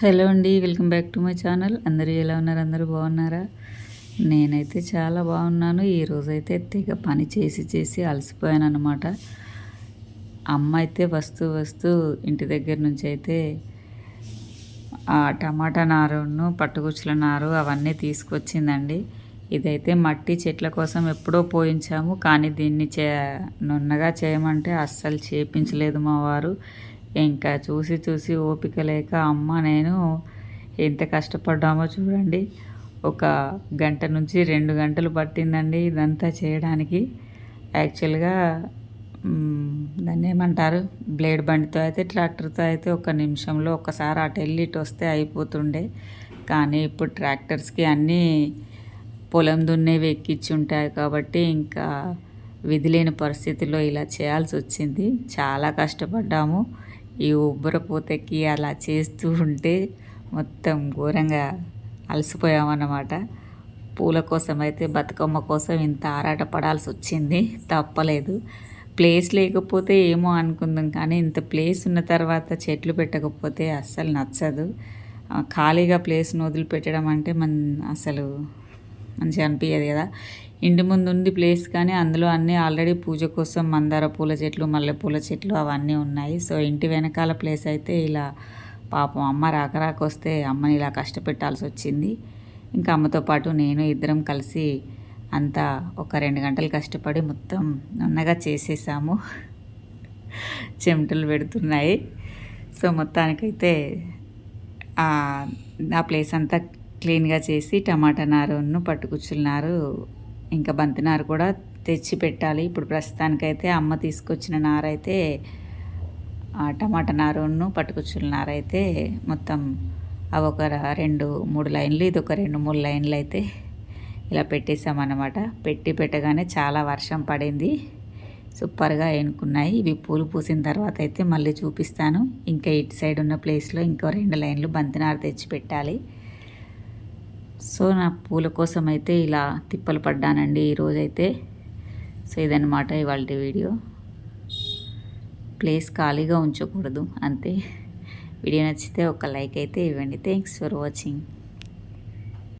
Hello అండి welcome back to my channel. అందరూ ఎలా ఉన్నారు? అందరూ బాగున్నారా? నేనైతే చాలా బాగున్నాను. ఈరోజు అయితే తెగ పని చేసి చేసి అలసిపోయాను అనమాట అమ్మ అయితే వస్తూ వస్తూ ఇంటి దగ్గర నుంచి అయితే ఆ టమాటా నారును పట్టుకుచ్చుల నారు అవన్నీ తీసుకొచ్చిందండి. ఇదైతే మట్టి చెట్ల కోసం ఎప్పుడో పోయించాము. కానీ దీన్ని చే నున్నగా చేయమంటే అస్సలు చేపించలేదు మా వారు. ఇంకా చూసి చూసి ఓపిక లేక అమ్మ నేను ఎంత కష్టపడ్డామో చూడండి. ఒక గంట నుంచి రెండు గంటలు పట్టిందండి ఇదంతా చేయడానికి. యాక్చువల్గా దాన్ని ఏమంటారు? బ్లేడ్ బండితో అయితే ట్రాక్టర్తో అయితే ఒక నిమిషంలో ఒకసారి అటు వెళ్ళి ఇటు వస్తే అయిపోతుండే. కానీ ఇప్పుడు ట్రాక్టర్స్కి అన్నీ పొలం దున్నేవి ఎక్కించి ఉంటాయి కాబట్టి ఇంకా విధి లేని పరిస్థితిలో ఇలా చేయాల్సి వచ్చింది. చాలా కష్టపడ్డాము. ఈ ఉబ్బరపోతకి అలా చేస్తూ ఉంటే మొత్తం ఘోరంగా అలసిపోయామన్నమాట. పూల కోసం అయితే బతుకమ్మ కోసం ఇంత ఆరాట పడాల్సి వచ్చింది. తప్పలేదు. ప్లేస్ లేకపోతే ఏమో అనుకుందాం కానీ ఇంత ప్లేస్ ఉన్న తర్వాత చెట్లు పెట్టకపోతే అస్సలు నచ్చదు. ఖాళీగా ప్లేస్ను వదిలిపెట్టడం అంటే మన అసలు మంచిగా అనిపించదు కదా. ఇంటి ముందు ఉంది ప్లేస్ కానీ అందులో అన్నీ ఆల్రెడీ పూజ కోసం మందార పూల చెట్లు మల్లెపూల చెట్లు అవన్నీ ఉన్నాయి. సో ఇంటి వెనకాల ప్లేస్ అయితే ఇలా పాపం అమ్మ రాక రాక వస్తే అమ్మని ఇలా కష్టపెట్టాల్సి వచ్చింది. ఇంకా అమ్మతో పాటు నేను ఇద్దరం కలిసి అంతా ఒక రెండు గంటలు కష్టపడి మొత్తం నున్నగా చేసేసాము. చెమటలు పెడుతున్నాయి. సో మొత్తానికైతే ఆ ప్లేస్ అంతా క్లీన్గా చేసి టమాటా నారును పట్టుకుచ్చుల నారు ఇంకా బంతి నార కూడా తెచ్చి పెట్టాలి. ఇప్పుడు ప్రస్తుతానికైతే అమ్మ తీసుకొచ్చిన నారైతే టమాటా నారును పట్టుకుచ్చుల నారైతే మొత్తం అవి ఒక రెండు మూడు లైన్లు ఇది ఒక రెండు మూడు లైన్లు అయితే ఇలా పెట్టేసామన్నమాట పెట్టి పెట్టగానే చాలా వర్షం పడింది. సూపర్గా ఎనుకున్నాయి ఇవి పూలు పూసిన తర్వాత అయితే మళ్ళీ చూపిస్తాను. ఇంకా ఇటు సైడ్ ఉన్న ప్లేస్లో ఇంకో రెండు లైన్లు బంతినారు తెచ్చి పెట్టాలి. సో నా పూల కోసం అయితే ఇలా తిప్పలు పడ్డానండి ఈరోజైతే. సో ఇదనమాట ఇవాళ వీడియో. ప్లేస్ ఖాళీగా ఉంచకూడదు అంతే. వీడియో నచ్చితే ఒక లైక్ అయితే ఇవ్వండి. Thanks for watching.